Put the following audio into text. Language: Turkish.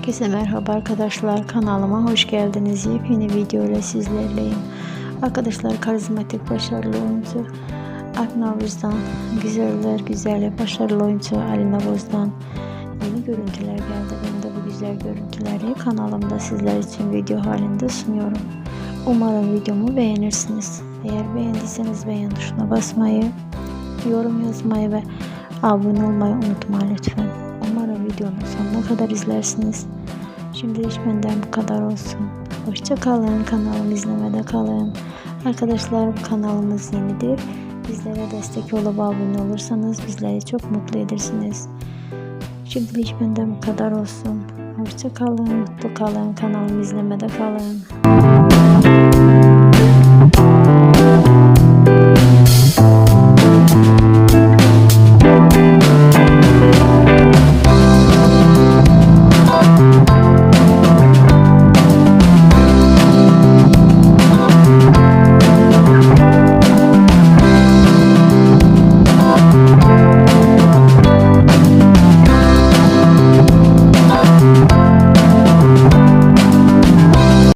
Herkese merhaba arkadaşlar kanalıma hoş geldiniz. Yepyeni video ile sizlerleyim. Arkadaşlar karizmatik başarılı oyuncu Aknavuz'dan güzeller güzeli başarılı oyuncu Ali Navuz'dan yeni görüntüler geldi. Ben de bu güzel görüntüleri kanalımda sizler için video halinde sunuyorum. Umarım videomu beğenirsiniz. Eğer beğendiyseniz beğen tuşuna basmayı, yorum yazmayı ve abone olmayı unutmayın lütfen. Videonun sonuna kadar izlersiniz. Şimdi hiç benden bu kadar olsun. Hoşça kalın. Kanalımı izlemede kalın. Arkadaşlar kanalımız yenidir. Bizlere destek olup abone olursanız bizleri çok mutlu edersiniz. Şimdi hiç benden bu kadar olsun. Hoşça kalın. Mutlu kalın. Kanalımı izlemede kalın.